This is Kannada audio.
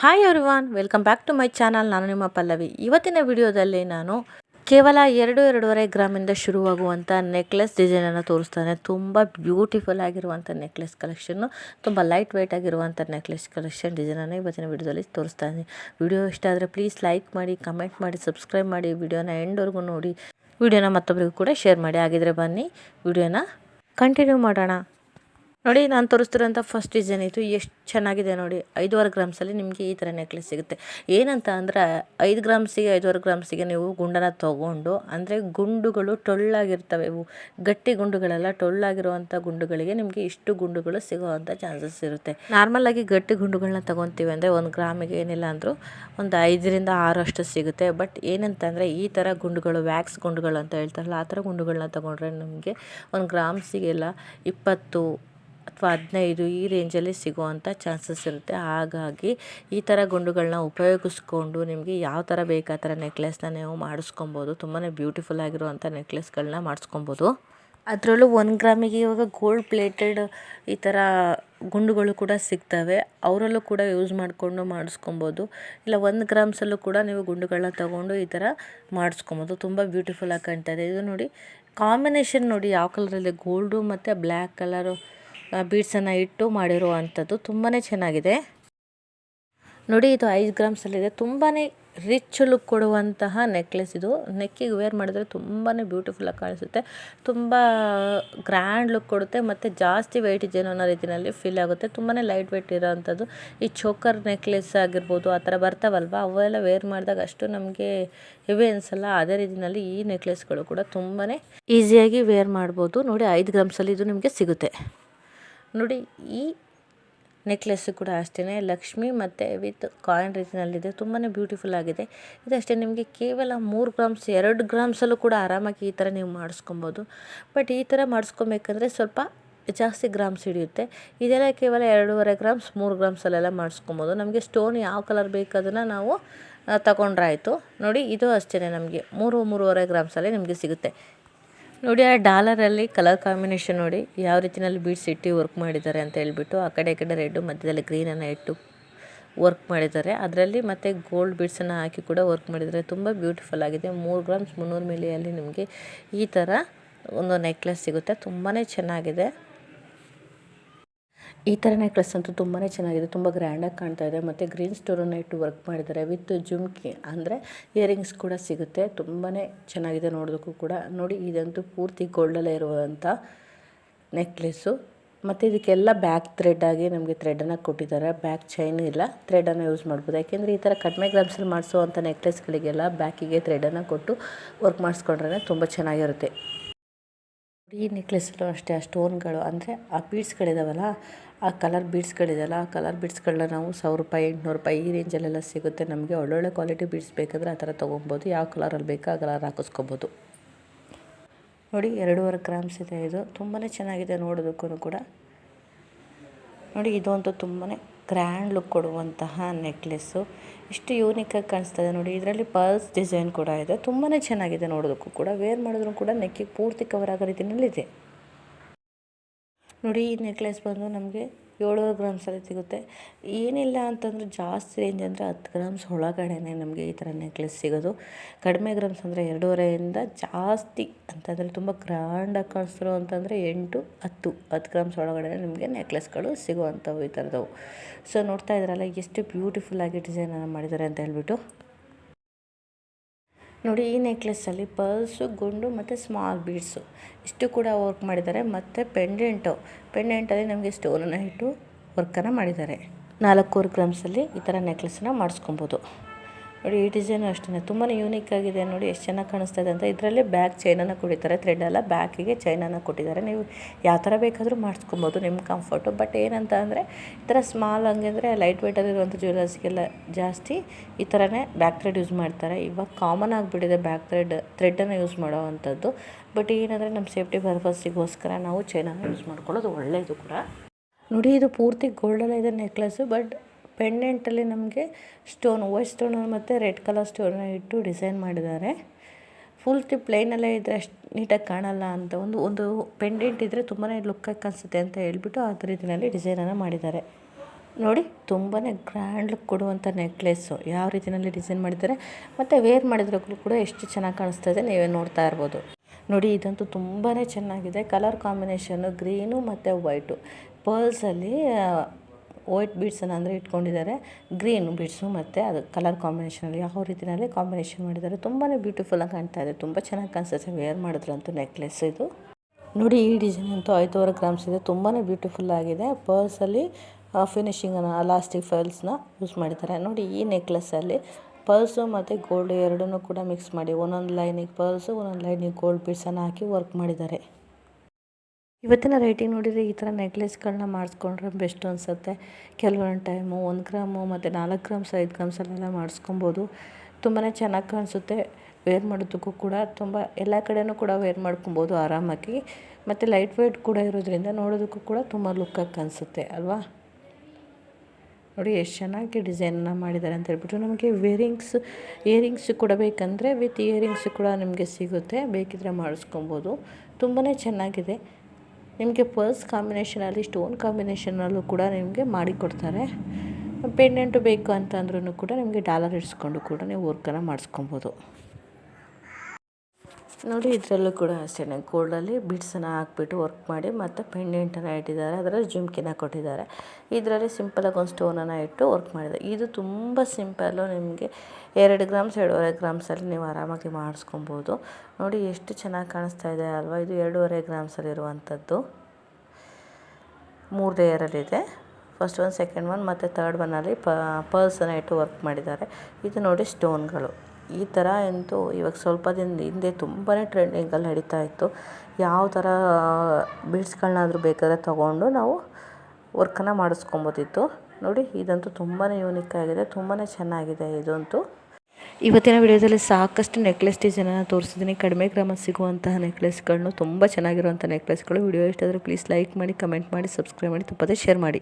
Hi everyone welcome back to my channel ನಾನು ನಿಮ್ಮ ಪಲ್ಲವಿ. ಇವತ್ತಿನ ವಿಡಿಯೋದಲ್ಲಿ ನಾನು ಕೇವಲ ಎರಡು ಎರಡೂವರೆ ಗ್ರಾಮಿಂದ ಶುರುವಾಗುವಂಥ ನೆಕ್ಲೆಸ್ ಡಿಸೈನನ್ನು ತೋರಿಸ್ತಾನೆ. ತುಂಬ ಬ್ಯೂಟಿಫುಲ್ ಆಗಿರುವಂಥ ನೆಕ್ಲೆಸ್ ಕಲೆಕ್ಷನ್ನು ತುಂಬ ಲೈಟ್ ವೆಯ್ಟ್ ಆಗಿರುವಂಥ ನೆಕ್ಲೆಸ್ ಕಲೆಕ್ಷನ್ ಡಿಸೈನನ್ನು ಇವತ್ತಿನ ವಿಡಿಯೋದಲ್ಲಿ ತೋರಿಸ್ತಾನೆ. ವಿಡಿಯೋ ಇಷ್ಟ ಆದರೆ ಪ್ಲೀಸ್ ಲೈಕ್ ಮಾಡಿ ಕಮೆಂಟ್ ಮಾಡಿ ಸಬ್ಸ್ಕ್ರೈಬ್ ಮಾಡಿ. ವಿಡಿಯೋನ ಎಂಡ್ವರೆಗೂ ನೋಡಿ. ವಿಡಿಯೋನ ಮತ್ತೊಬ್ಬರಿಗೂ ಕೂಡ ಶೇರ್ ಮಾಡಿ. ಹಾಗಿದ್ರೆ ಬನ್ನಿ, ವಿಡಿಯೋನ ಕಂಟಿನ್ಯೂ ಮಾಡೋಣ. ನೋಡಿ, ನಾನು ತೋರಿಸ್ತಿರೋಂಥ ಫಸ್ಟ್ ಡಿಸೈನ್ ಇದು. ಎಷ್ಟು ಚೆನ್ನಾಗಿದೆ ನೋಡಿ. ಐದುವರೆ ಗ್ರಾಮ್ಸಲ್ಲಿ ನಿಮಗೆ ಈ ಥರ ನೆಕ್ಲೆಸ್ ಸಿಗುತ್ತೆ. ಏನಂತ ಅಂದರೆ, ಐದು ಗ್ರಾಮ್ಸಿಗೆ ಐದುವರೆ ಗ್ರಾಮ್ಸಿಗೆ ನೀವು ಗುಂಡನ ತೊಗೊಂಡು, ಅಂದರೆ ಗುಂಡುಗಳು ಟೊಳ್ಳಾಗಿರ್ತವೆ. ಇವು ಗಟ್ಟಿ ಗುಂಡುಗಳೆಲ್ಲ, ಟೊಳ್ಳಾಗಿರುವಂಥ ಗುಂಡುಗಳಿಗೆ ನಿಮಗೆ ಇಷ್ಟು ಗುಂಡುಗಳು ಸಿಗುವಂಥ ಚಾನ್ಸಸ್ ಇರುತ್ತೆ. ನಾರ್ಮಲಾಗಿ ಗಟ್ಟಿ ಗುಂಡುಗಳನ್ನ ತೊಗೊತೀವಿ ಅಂದರೆ ಒಂದು ಗ್ರಾಮಿಗೆ ಏನಿಲ್ಲ ಅಂದರೂ ಒಂದು ಐದರಿಂದ ಆರು ಅಷ್ಟು ಸಿಗುತ್ತೆ. ಬಟ್ ಏನಂತ ಅಂದರೆ, ಈ ಥರ ಗುಂಡುಗಳು ವ್ಯಾಕ್ಸ್ ಗುಂಡುಗಳು ಅಂತ ಹೇಳ್ತಾರಲ್ಲ, ಆ ಥರ ಗುಂಡುಗಳನ್ನ ತೊಗೊಂಡ್ರೆ ನಮಗೆ ಒಂದು ಗ್ರಾಮ್ಸಿಗೆಲ್ಲ ಇಪ್ಪತ್ತು ಅಥವಾ ಹದಿನೈದು ಈ ರೇಂಜಲ್ಲಿ ಸಿಗುವಂಥ ಚಾನ್ಸಸ್ ಇರುತ್ತೆ. ಹಾಗಾಗಿ ಈ ಥರ ಗುಂಡುಗಳನ್ನ ಉಪಯೋಗಿಸ್ಕೊಂಡು ನಿಮಗೆ ಯಾವ ಥರ ಬೇಕು ಆ ಥರ ನೆಕ್ಲೆಸ್ನ ನೀವು ಮಾಡಿಸ್ಕೊಬೋದು. ತುಂಬಾ ಬ್ಯೂಟಿಫುಲ್ ಆಗಿರುವಂಥ ನೆಕ್ಲೆಸ್ಗಳನ್ನ ಮಾಡಿಸ್ಕೊಬೋದು. ಅದರಲ್ಲೂ ಒಂದು ಗ್ರಾಮಿಗೆ ಇವಾಗ ಗೋಲ್ಡ್ ಪ್ಲೇಟೆಡ್ ಈ ಥರ ಗುಂಡುಗಳು ಕೂಡ ಸಿಗ್ತವೆ. ಅವರಲ್ಲೂ ಕೂಡ ಯೂಸ್ ಮಾಡಿಕೊಂಡು ಮಾಡಿಸ್ಕೊಬೋದು. ಇಲ್ಲ, ಒಂದು ಗ್ರಾಮ್ಸಲ್ಲೂ ಕೂಡ ನೀವು ಗುಂಡುಗಳನ್ನ ತಗೊಂಡು ಈ ಥರ ಮಾಡಿಸ್ಕೊಬೋದು. ತುಂಬ ಬ್ಯೂಟಿಫುಲ್ಲಾಗಿ ಕಾಣ್ತಾ ಇದೆ. ಇದು ನೋಡಿ, ಕಾಂಬಿನೇಷನ್ ನೋಡಿ ಯಾವ ಕಲರಲ್ಲಿ, ಗೋಲ್ಡು ಮತ್ತು ಬ್ಲ್ಯಾಕ್ ಕಲರು ಬೀಡ್ಸನ್ನು ಇಟ್ಟು ಮಾಡಿರುವಂಥದ್ದು ತುಂಬಾ ಚೆನ್ನಾಗಿದೆ. ನೋಡಿ, ಇದು ಐದು ಗ್ರಾಮ್ಸಲ್ಲಿದೆ ತುಂಬಾ ರಿಚ್ ಲುಕ್ ಕೊಡುವಂತಹ ನೆಕ್ಲೆಸ್ ಇದು. ನೆಕ್ಕಿಗೆ ವೇರ್ ಮಾಡಿದ್ರೆ ತುಂಬಾ ಬ್ಯೂಟಿಫುಲ್ಲಾಗಿ ಕಾಣಿಸುತ್ತೆ. ತುಂಬ ಗ್ರ್ಯಾಂಡ್ ಲುಕ್ ಕೊಡುತ್ತೆ ಮತ್ತು ಜಾಸ್ತಿ ವೆಯ್ಟ್ ಇದೆಯೋ ಅನ್ನೋ ರೀತಿಯಲ್ಲಿ ಫೀಲ್ ಆಗುತ್ತೆ. ತುಂಬಾ ಲೈಟ್ ವೆಯ್ಟ್ ಇರೋವಂಥದ್ದು. ಈ ಚೋಕರ್ ನೆಕ್ಲೆಸ್ ಆಗಿರ್ಬೋದು, ಆ ಥರ ಬರ್ತಾವಲ್ವ? ಅವೆಲ್ಲ ವೇರ್ ಮಾಡಿದಾಗ ಅಷ್ಟು ನಮಗೆ ಹೆವಿ ಅನಿಸಲ್ಲ. ಅದೇ ರೀತಿಯಲ್ಲಿ ಈ ನೆಕ್ಲೆಸ್ಗಳು ಕೂಡ ತುಂಬಾ ಈಸಿಯಾಗಿ ವೇರ್ ಮಾಡ್ಬೋದು. ನೋಡಿ, ಐದು ಗ್ರಾಮ್ಸಲ್ಲಿ ಇದು ನಿಮಗೆ ಸಿಗುತ್ತೆ. ನೋಡಿ, ಈ ನೆಕ್ಲೆಸ್ಸು ಕೂಡ ಅಷ್ಟೇ ಲಕ್ಷ್ಮಿ ಮತ್ತು ವಿತ್ ಕಾಯಿನ್ ರೀತಿಯಲ್ಲಿದೆ. ತುಂಬಾ ಬ್ಯೂಟಿಫುಲ್ ಆಗಿದೆ. ಇದಷ್ಟೇ ನಿಮಗೆ ಕೇವಲ ಮೂರು ಗ್ರಾಮ್ಸ್, ಎರಡು ಗ್ರಾಮ್ಸಲ್ಲೂ ಕೂಡ ಆರಾಮಾಗಿ ಈ ಥರ ನೀವು ಮಾಡಿಸ್ಕೊಬೋದು. ಬಟ್ ಈ ಥರ ಮಾಡಿಸ್ಕೊಬೇಕಂದ್ರೆ ಸ್ವಲ್ಪ ಜಾಸ್ತಿ ಗ್ರಾಮ್ಸ್ ಹಿಡಿಯುತ್ತೆ. ಇದೆಲ್ಲ ಕೇವಲ ಎರಡೂವರೆ ಗ್ರಾಮ್ಸ್, ಮೂರು ಗ್ರಾಮ್ಸಲ್ಲೆಲ್ಲ ಮಾಡಿಸ್ಕೊಬೋದು. ನಮಗೆ ಸ್ಟೋನ್ ಯಾವ ಕಲರ್ ಬೇಕದನ್ನು ನಾವು ತಗೊಂಡ್ರಾಯಿತು. ನೋಡಿ, ಇದು ಅಷ್ಟೇ ನಮಗೆ. ಮೂರು, ಮೂರುವರೆ ಗ್ರಾಮ್ಸಲ್ಲೇ ನಿಮಗೆ ಸಿಗುತ್ತೆ. ನೋಡಿ, ಆ ಡಾಲರಲ್ಲಿ ಕಲರ್ ಕಾಂಬಿನೇಷನ್ ನೋಡಿ, ಯಾವ ರೀತಿಯಲ್ಲಿ ಬೀಡ್ಸ್ ಇಟ್ಟು ವರ್ಕ್ ಮಾಡಿದ್ದಾರೆ ಅಂತ ಹೇಳ್ಬಿಟ್ಟು ಆ ಕಡೆ, ಈ ಕಡೆ ರೆಡ್ಡು ಮಧ್ಯದಲ್ಲಿ ಗ್ರೀನನ್ನು ಇಟ್ಟು ವರ್ಕ್ ಮಾಡಿದ್ದಾರೆ. ಅದರಲ್ಲಿ ಮತ್ತು ಗೋಲ್ಡ್ ಬೀಡ್ಸನ್ನು ಹಾಕಿ ಕೂಡ ವರ್ಕ್ ಮಾಡಿದ್ದಾರೆ. ತುಂಬ ಬ್ಯೂಟಿಫುಲ್ ಆಗಿದೆ. ಮೂರು ಗ್ರಾಮ್ಸ್ ಮುನ್ನೂರು ಮಿಲಿಯಲ್ಲಿ ನಿಮಗೆ ಈ ಥರ ಒಂದು ನೆಕ್ಲೆಸ್ ಸಿಗುತ್ತೆ. ತುಂಬಾ ಚೆನ್ನಾಗಿದೆ. ಈ ಥರ ನೆಕ್ಲೆಸ್ ಅಂತೂ ತುಂಬಾ ಚೆನ್ನಾಗಿದೆ. ತುಂಬ ಗ್ರ್ಯಾಂಡಾಗಿ ಕಾಣ್ತಾ ಇದೆ. ಮತ್ತು ಗ್ರೀನ್ ಸ್ಟೋರನ್ನು ಇಟ್ಟು ವರ್ಕ್ ಮಾಡಿದ್ದಾರೆ. ವಿತ್ ಜುಮ್ಕಿ ಅಂದರೆ ಇಯರಿಂಗ್ಸ್ ಕೂಡ ಸಿಗುತ್ತೆ. ತುಂಬಾ ಚೆನ್ನಾಗಿದೆ ನೋಡೋದಕ್ಕೂ ಕೂಡ. ನೋಡಿ, ಇದಂತೂ ಪೂರ್ತಿ ಗೋಲ್ಡಲ್ಲೇ ಇರುವಂಥ ನೆಕ್ಲೆಸ್ಸು ಮತ್ತು ಇದಕ್ಕೆಲ್ಲ ಬ್ಯಾಕ್ ಥ್ರೆಡ್ ಆಗಿ ನಮಗೆ ಥ್ರೆಡನ್ನು ಕೊಟ್ಟಿದ್ದಾರೆ. ಬ್ಯಾಕ್ ಚೈನ್ ಇಲ್ಲ. ಥ್ರೆಡನ್ನು ಯೂಸ್ ಮಾಡ್ಬೋದು. ಯಾಕೆಂದರೆ ಈ ಥರ ಕಡಿಮೆ ಗ್ರಾಮ್ಸಲ್ಲಿ ಮಾಡಿಸುವಂಥ ನೆಕ್ಲೆಸ್ಗಳಿಗೆಲ್ಲ ಬ್ಯಾಕಿಗೆ ಥ್ರೆಡನ್ನು ಕೊಟ್ಟು ವರ್ಕ್ ಮಾಡಿಸ್ಕೊಂಡ್ರೆ ತುಂಬ ಚೆನ್ನಾಗಿರುತ್ತೆ. ಈ ನೆಕ್ಲೆಸ್ಸಲ್ಲೂ ಅಷ್ಟೇ, ಆ ಸ್ಟೋನ್ಗಳು ಅಂದರೆ ಆ ಬೀಡ್ಸ್ಗಳಿದಾವಲ್ಲ ಆ ಕಲರ್ ಬೀಡ್ಸ್ಗಳಿದೆಯಲ್ಲ ಆ ಕಲರ್ ಬೀಡ್ಸ್ಗಳನ್ನ ನಾವು ಸಾವಿರ ರೂಪಾಯಿ, ಎಂಟುನೂರು ರೂಪಾಯಿ ಈ ರೇಂಜಲ್ಲೆಲ್ಲ ಸಿಗುತ್ತೆ. ನಮಗೆ ಒಳ್ಳೊಳ್ಳೆ ಕ್ವಾಲಿಟಿ ಬೀಡ್ಸ್ ಬೇಕಾದರೆ ಆ ಥರ ತೊಗೊಬೋದು. ಯಾವ ಕಲರಲ್ಲಿ ಬೇಕೋ ಆ ಕಲರ್ ಹಾಕಿಸ್ಕೋಬೋದು. ನೋಡಿ, ಎರಡೂವರೆ ಗ್ರಾಮ್ಸ್ ಇದೆ ಇದು. ತುಂಬಾ ಚೆನ್ನಾಗಿದೆ ನೋಡೋದಕ್ಕೂ ಕೂಡ. ನೋಡಿ ಇದಂತೂ ತುಂಬಾ ಗ್ರ್ಯಾಂಡ್ ಲುಕ್ ಕೊಡುವಂತಹ ನೆಕ್ಲೆಸ್ಸು. ಇಷ್ಟು ಯೂನಿಕಾಗಿ ಕಾಣಿಸ್ತದೆ ನೋಡಿ. ಇದರಲ್ಲಿ ಪರ್ಲ್ಸ್ ಡಿಸೈನ್ ಕೂಡ ಇದೆ. ತುಂಬಾ ಚೆನ್ನಾಗಿದೆ ನೋಡೋದಕ್ಕೂ ಕೂಡ. ವೇರ್ ಮಾಡಿದ್ರು ಕೂಡ ನೆಕ್ಕಿಗೆ ಪೂರ್ತಿ ಕವರ್ ಆಗೋ ರೀತಿಯಲ್ಲಿದೆ. ನೋಡಿ ಈ ನೆಕ್ಲೆಸ್ ಬಂದು ನಮಗೆ ಏಳುವರೆ ಗ್ರಾಮ್ಸಲ್ಲಿ ಸಿಗುತ್ತೆ. ಏನಿಲ್ಲ ಅಂತಂದರೆ ಜಾಸ್ತಿ ರೇಂಜ್ ಅಂದರೆ ಹತ್ತು ಗ್ರಾಮ್ಸ್ ಒಳಗಡೆನೆ ನಮಗೆ ಈ ಥರ ನೆಕ್ಲೆಸ್ ಸಿಗೋದು. ಕಡಿಮೆ ಗ್ರಾಮ್ಸ್ ಅಂದರೆ ಎರಡೂವರೆಯಿಂದ ಜಾಸ್ತಿ ಅಂತಂದರೆ ತುಂಬ ಗ್ರ್ಯಾಂಡಾಗಿ ಕಾಣಿಸ್ತಿರೋ ಅಂತಂದರೆ ಎಂಟು, ಹತ್ತು ಹತ್ತು ಗ್ರಾಮ್ಸ್ ಒಳಗಡೆ ನಿಮಗೆ ನೆಕ್ಲೆಸ್ಗಳು ಸಿಗುವಂಥವು ಈ ಥರದವು ಸೊ ನೋಡ್ತಾ ಇದ್ರಲ್ಲ, ಎಷ್ಟು ಬ್ಯೂಟಿಫುಲ್ಲಾಗಿ ಡಿಸೈನನ್ನು ಮಾಡಿದ್ದಾರೆ ಅಂತ ಹೇಳ್ಬಿಟ್ಟು. ನೋಡಿ, ಈ ನೆಕ್ಲೆಸ್ಸಲ್ಲಿ ಪರ್ಸು ಗುಂಡು ಮತ್ತು ಸ್ಮಾಲ್ ಬೀಡ್ಸು ಇಷ್ಟು ಕೂಡ ವರ್ಕ್ ಮಾಡಿದ್ದಾರೆ. ಮತ್ತು ಪೆಂಡೆಂಟು ಪೆಂಡೆಂಟಲ್ಲಿ ನಮಗೆ ಸ್ಟೋನನ್ನು ಇಟ್ಟು ವರ್ಕನ್ನು ಮಾಡಿದ್ದಾರೆ. ನಾಲ್ಕೂವರೆ ಗ್ರಾಮ್ಸಲ್ಲಿ ಈ ಥರ ನೆಕ್ಲೆಸನ್ನ ಮಾಡಿಸ್ಕೊಬೋದು. ನೋಡಿ, ಈ ಡಿಸೈನು ಅಷ್ಟೇ ತುಂಬಾ ಯೂನಿಕ್ ಆಗಿದೆ. ನೋಡಿ, ಎಷ್ಟು ಚೆನ್ನಾಗಿ ಕಾಣಿಸ್ತಾ ಇದೆ ಅಂತ. ಇದರಲ್ಲೇ ಬ್ಯಾಕ್ ಚೈನನ್ನು ಕೊಟ್ಟಿದ್ದಾರೆ. ಥ್ರೆಡ್ ಎಲ್ಲ ಬ್ಯಾಕಿಗೆ ಚೈನನ್ನು ಕೊಟ್ಟಿದ್ದಾರೆ. ನೀವು ಯಾವ ಥರ ಬೇಕಾದರೂ ಮಾಡಿಸ್ಕೊಬೋದು ನಿಮ್ಮ ಕಂಫರ್ಟು ಬಟ್ ಏನಂತ ಅಂದರೆ, ಈ ಥರ ಸ್ಮಾಲ್ ಹಂಗಂದರೆ ಲೈಟ್ ವೆಯ್ಟಲ್ಲಿರುವಂಥ ಜ್ಯುವೆಲ್ಲರ್ಸ್ಗೆಲ್ಲ ಜಾಸ್ತಿ ಈ ಥರನೇ ಬ್ಯಾಕ್ ಥ್ರೆಡ್ ಯೂಸ್ ಮಾಡ್ತಾರೆ. ಇವಾಗ ಕಾಮನ್ ಆಗಿಬಿಟ್ಟಿದೆ ಬ್ಯಾಕ್ ಥ್ರೆಡ್ ಥ್ರೆಡ್ಡನ್ನು ಯೂಸ್ ಮಾಡೋವಂಥದ್ದು. ಬಟ್ ಏನಂದರೆ ನಮ್ಮ ಸೇಫ್ಟಿ ಪರ್ಪಸ್ಸಿಗೋಸ್ಕರ ನಾವು ಚೈನನ್ನು ಯೂಸ್ ಮಾಡ್ಕೊಳ್ಳೋದು ಒಳ್ಳೆಯದು ಕೂಡ. ನೋಡಿ, ಇದು ಪೂರ್ತಿ ಗೋಲ್ಡಲ್ಲೇ ಇದೆ ನೆಕ್ಲೆಸ್ಸು ಬಟ್ ಪೆಂಡೆಂಟಲ್ಲಿ ನಮಗೆ ಸ್ಟೋನ್, ವೈಟ್ ಸ್ಟೋನ್ ಮತ್ತು ರೆಡ್ ಕಲರ್ ಸ್ಟೋನ್ ಇಟ್ಟು ಡಿಸೈನ್ ಮಾಡಿದ್ದಾರೆ. ಫುಲ್ ತಿ ಪ್ಲೈನಲ್ಲೇ ಇದ್ದರೆ ಅಷ್ಟು ನೀಟಾಗಿ ಕಾಣಲ್ಲ ಅಂತ ಒಂದು ಒಂದು ಪೆಂಡೆಂಟ್ ಇದ್ದರೆ ತುಂಬಾ ಲುಕ್ಕಾಗಿ ಕಾಣಿಸುತ್ತೆ ಅಂತ ಹೇಳ್ಬಿಟ್ಟು ಆ ರೀತಿಯಲ್ಲಿ ಡಿಸೈನನ್ನು ಮಾಡಿದ್ದಾರೆ. ನೋಡಿ ತುಂಬಾ ಗ್ರ್ಯಾಂಡ್ ಲುಕ್ ಕೊಡುವಂಥ ನೆಕ್ಲೆಸ್ಸು. ಯಾವ ರೀತಿಯಲ್ಲಿ ಡಿಸೈನ್ ಮಾಡಿದ್ದಾರೆ, ಮತ್ತು ವೇರ್ ಮಾಡಿದ್ರೂ ಕೂಡ ಎಷ್ಟು ಚೆನ್ನಾಗಿ ಕಾಣಿಸ್ತಾ ಇದೆ, ನೀವೇ ನೋಡ್ತಾ ಇರ್ಬೋದು. ನೋಡಿ, ಇದಂತೂ ತುಂಬಾ ಚೆನ್ನಾಗಿದೆ. ಕಲರ್ ಕಾಂಬಿನೇಷನ್ನು ಗ್ರೀನು ಮತ್ತು ವೈಟು. ಪರ್ಲ್ಸಲ್ಲಿ ವೈಟ್ ಬೀಡ್ಸನ್ನು ಅಂದರೆ ಇಟ್ಕೊಂಡಿದ್ದಾರೆ. ಗ್ರೀನ್ ಬೀಡ್ಸು ಮತ್ತು ಅದು ಕಲರ್ ಕಾಂಬಿನೇಷನಲ್ಲಿ ಯಾವ ರೀತಿಯಲ್ಲಿ ಕಾಂಬಿನೇಷನ್ ಮಾಡಿದ್ದಾರೆ. ತುಂಬಾ ಬ್ಯೂಟಿಫುಲ್ಲಾಗಿ ಕಾಣ್ತಾ ಇದೆ. ತುಂಬ ಚೆನ್ನಾಗಿ ಕಾಣಿಸುತ್ತೆ. ವೇರ್ ಮಾಡಿದ್ರಂತೂ ನೆಕ್ಲೆಸ್ ಇದು. ನೋಡಿ, ಈ ಡಿಸೈನ್ ಅಂತೂ ಐದೂವರೆ ಗ್ರಾಮ್ಸ್ ಇದೆ. ತುಂಬಾ ಬ್ಯೂಟಿಫುಲ್ ಆಗಿದೆ. ಪರ್ಸಲ್ಲಿ ಫಿನಿಶಿಂಗನ್ನು ಅಲಾಸ್ಟಿಕ್ ಫೈಲ್ಸ್ನ ಯೂಸ್ ಮಾಡಿದ್ದಾರೆ. ನೋಡಿ, ಈ ನೆಕ್ಲೆಸ್ಸಲ್ಲಿ ಪರ್ಸು ಮತ್ತು ಗೋಲ್ಡ್ ಎರಡನ್ನೂ ಕೂಡ ಮಿಕ್ಸ್ ಮಾಡಿ. ಒಂದೊಂದು ಲೈನಿಗೆ ಪರ್ಸು, ಒಂದೊಂದು ಲೈನಿಗೆ ಗೋಲ್ಡ್ ಬೀಡ್ಸನ್ನು ಹಾಕಿ ವರ್ಕ್ ಮಾಡಿದ್ದಾರೆ. ಇವತ್ತಿನ ರೇಟಿಂಗ್ ನೋಡಿದರೆ ಈ ಥರ ನೆಕ್ಲೆಸ್ಗಳನ್ನ ಮಾಡಿಸ್ಕೊಂಡ್ರೆ ಬೆಸ್ಟ್ ಅನಿಸುತ್ತೆ. ಕೆಲವೊಂದು ಟೈಮು ಒಂದು ಗ್ರಾಮು ಮತ್ತು ನಾಲ್ಕು ಗ್ರಾಮ್ಸ್ ಐದು ಗ್ರಾಮ್ಸಲ್ಲೆಲ್ಲ ಮಾಡಿಸ್ಕೊಬೋದು. ತುಂಬಾ ಚೆನ್ನಾಗಿ ಕಾಣಿಸುತ್ತೆ. ವೇರ್ ಮಾಡೋದಕ್ಕೂ ಕೂಡ ತುಂಬ, ಎಲ್ಲ ಕಡೆಯೂ ಕೂಡ ವೇರ್ ಮಾಡ್ಕೊಬೋದು ಆರಾಮಾಗಿ. ಮತ್ತು ಲೈಟ್ ವೇಟ್ ಕೂಡ ಇರೋದ್ರಿಂದ ನೋಡೋದಕ್ಕೂ ಕೂಡ ತುಂಬ ಲುಕ್ಕಾಗಿ ಕಾಣಿಸುತ್ತೆ, ಅಲ್ವಾ? ನೋಡಿ ಎಷ್ಟು ಚೆನ್ನಾಗಿ ಡಿಸೈನ್ನ ಮಾಡಿದ್ದಾರೆ ಅಂತ ಹೇಳ್ಬಿಟ್ಟು ನಮಗೆ ವೇರಿಂಗ್ಸ್ ಇಯರಿಂಗ್ಸ್ ಕೂಡ ಬೇಕಂದರೆ ವಿತ್ ಇಯರಿಂಗ್ಸ್ ಕೂಡ ನಿಮಗೆ ಸಿಗುತ್ತೆ. ಬೇಕಿದ್ರೆ ಮಾಡಿಸ್ಕೊಬೋದು. ತುಂಬಾ ಚೆನ್ನಾಗಿದೆ. ನಿಮಗೆ ಪರ್ಸ್ ಕಾಂಬಿನೇಷನಲ್ಲಿ ಸ್ಟೋನ್ ಕಾಂಬಿನೇಷನಲ್ಲೂ ಕೂಡ ನಿಮಗೆ ಮಾಡಿಕೊಡ್ತಾರೆ. ಪೆಂಡೆಂಟು ಬೇಕು ಅಂತಂದ್ರೂ ಕೂಡ ನಿಮಗೆ ಡಾಲರ್ ಇಡಿಸ್ಕೊಂಡು ಕೂಡ ನೀವು ವರ್ಕನ್ನು ಮಾಡಿಸ್ಕೊಬೋದು. ನೋಡಿ, ಇದರಲ್ಲೂ ಕೂಡ ಅಷ್ಟೇ ಗೋಲ್ಡಲ್ಲಿ ಬಿಡ್ಸನ್ನು ಹಾಕ್ಬಿಟ್ಟು ವರ್ಕ್ ಮಾಡಿ ಮತ್ತು ಪೆಂಡೆಂಟನ್ನು ಇಟ್ಟಿದ್ದಾರೆ. ಅದರಲ್ಲಿ ಜುಮ್ಕಿನ ಕೊಟ್ಟಿದ್ದಾರೆ. ಇದರಲ್ಲಿ ಸಿಂಪಲಾಗಿ ಒಂದು ಸ್ಟೋನನ್ನು ಇಟ್ಟು ವರ್ಕ್ ಮಾಡಿದ್ದಾರೆ ಇದು ತುಂಬ ಸಿಂಪಲ್ಲು ನಿಮಗೆ ಎರಡು ಗ್ರಾಮ್ಸ್ ಎರಡೂವರೆ ಗ್ರಾಮ್ಸಲ್ಲಿ ನೀವು ಆರಾಮಾಗಿ ಮಾಡಿಸ್ಕೊಬೋದು. ನೋಡಿ, ಎಷ್ಟು ಚೆನ್ನಾಗಿ ಕಾಣಿಸ್ತಾ ಇದೆ ಅಲ್ವಾ? ಇದು ಎರಡೂವರೆ ಗ್ರಾಮ್ಸಲ್ಲಿರುವಂಥದ್ದು ಮೂರು ಲೇಯರಲ್ಲಿದೆ ಫಸ್ಟ್ ಒನ್ ಸೆಕೆಂಡ್ ಒನ್ ಮತ್ತು ತರ್ಡ್ ಒನ್ನಲ್ಲಿ ಪರ್ಲ್ಸನ್ನು ಇಟ್ಟು ವರ್ಕ್ ಮಾಡಿದ್ದಾರೆ. ಇದು ನೋಡಿ ಸ್ಟೋನ್ಗಳು ಈ ಥರ ಅಂತೂ ಇವಾಗ ಸ್ವಲ್ಪ ದಿನ ಹಿಂದೆ ತುಂಬಾ ಟ್ರೆಂಡಿಂಗಲ್ಲಿ ನಡೀತಾ ಇತ್ತು. ಯಾವ ಥರ ಬೀಡ್ಸ್ಗಳನ್ನಾದ್ರೂ ಬೇಕಾದರೆ ತೊಗೊಂಡು ನಾವು ವರ್ಕನ್ನು ಮಾಡಿಸ್ಕೊಬೋದಿತ್ತು. ನೋಡಿ, ಇದಂತೂ ತುಂಬಾ ಯೂನಿಕ್ ಆಗಿದೆ ತುಂಬಾ ಚೆನ್ನಾಗಿದೆ ಇದಂತೂ. ಇವತ್ತಿನ ವಿಡಿಯೋದಲ್ಲಿ ಸಾಕಷ್ಟು ನೆಕ್ಲೆಸ್ ಡಿಸೈನನ್ನು ತೋರಿಸಿದ್ದೀನಿ. ಕಡಿಮೆ ಕ್ರಮ ಸಿಗುವಂತಹ ನೆಕ್ಲೆಸ್ಗಳನ್ನು ತುಂಬ ಚೆನ್ನಾಗಿರುವಂಥ ನೆಕ್ಲೆಸ್ಗಳು ವಿಡಿಯೋ ಇಷ್ಟ ಆದರೆ ಪ್ಲೀಸ್ ಲೈಕ್ ಮಾಡಿ ಕಮೆಂಟ್ ಮಾಡಿ ಸಬ್ಸ್ಕ್ರೈಬ್ ಮಾಡಿ, ತಪ್ಪದೇ ಶೇರ್ ಮಾಡಿ.